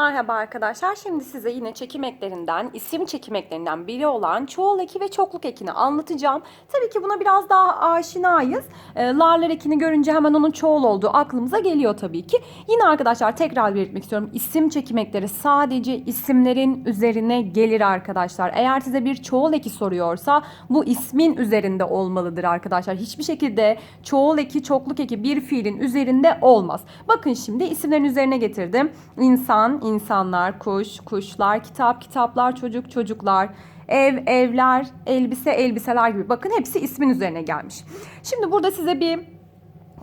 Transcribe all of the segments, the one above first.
Merhaba arkadaşlar. Şimdi size yine çekim eklerinden, isim çekim eklerinden biri olan çoğul eki ve çokluk ekini anlatacağım. Tabii ki buna biraz daha aşinayız. E, larlar ekini görünce hemen onun çoğul olduğu aklımıza geliyor tabii ki. Yine arkadaşlar tekrar belirtmek istiyorum. İsim çekim ekleri sadece isimlerin üzerine gelir arkadaşlar. Eğer size bir çoğul eki soruyorsa bu ismin üzerinde olmalıdır arkadaşlar. Hiçbir şekilde çoğul eki, çokluk eki bir fiilin üzerinde olmaz. Bakın şimdi isimlerin üzerine getirdim. İnsan, insanlar, kuş, kuşlar, kitap, kitaplar, çocuk, çocuklar, ev, evler, elbise, elbiseler gibi. Bakın hepsi ismin üzerine gelmiş. Şimdi burada size bir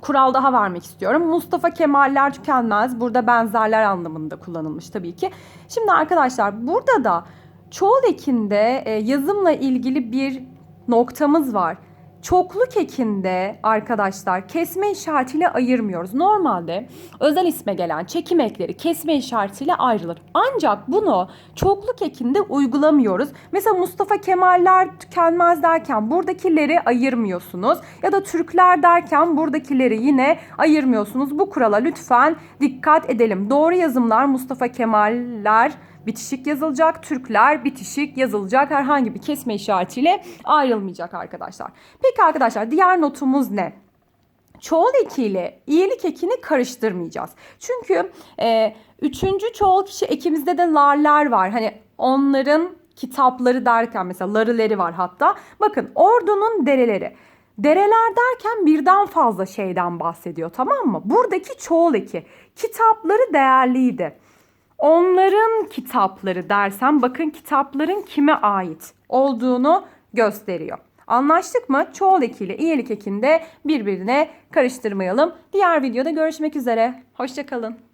kural daha vermek istiyorum. Mustafa Kemaller tükenmez. Burada benzerler anlamında kullanılmış tabii ki. Şimdi arkadaşlar burada da çoğul ekinde e, yazımla ilgili bir noktamız var. Çokluk ekinde arkadaşlar kesme işaretiyle ayırmıyoruz. Normalde özel isme gelen çekim ekleri kesme işaretiyle ayrılır. Ancak bunu çokluk ekinde uygulamıyoruz. Mesela Mustafa Kemaller tükenmez derken buradakileri ayırmıyorsunuz. Ya da Türkler derken buradakileri yine ayırmıyorsunuz. Bu kurala lütfen dikkat edelim. Doğru yazımlar Mustafa Kemaller bitişik yazılacak. Türkler bitişik yazılacak. Herhangi bir kesme işaretiyle ayrılmayacak arkadaşlar. Peki arkadaşlar diğer notumuz ne? Çoğul ekiyle iyilik ekini karıştırmayacağız. Çünkü e, üçüncü çoğul kişi ekimizde de larlar var. Hani onların kitapları derken mesela larıleri var hatta. Bakın ordunun dereleri. Dereler derken birden fazla şeyden bahsediyor tamam mı? Buradaki çoğul eki. Kitapları değerliydi. Onların kitapları dersem bakın kitapların kime ait olduğunu gösteriyor. Anlaştık mı? Çoğul ekiyle iyilik ekinde birbirine karıştırmayalım. Diğer videoda görüşmek üzere. Hoşçakalın.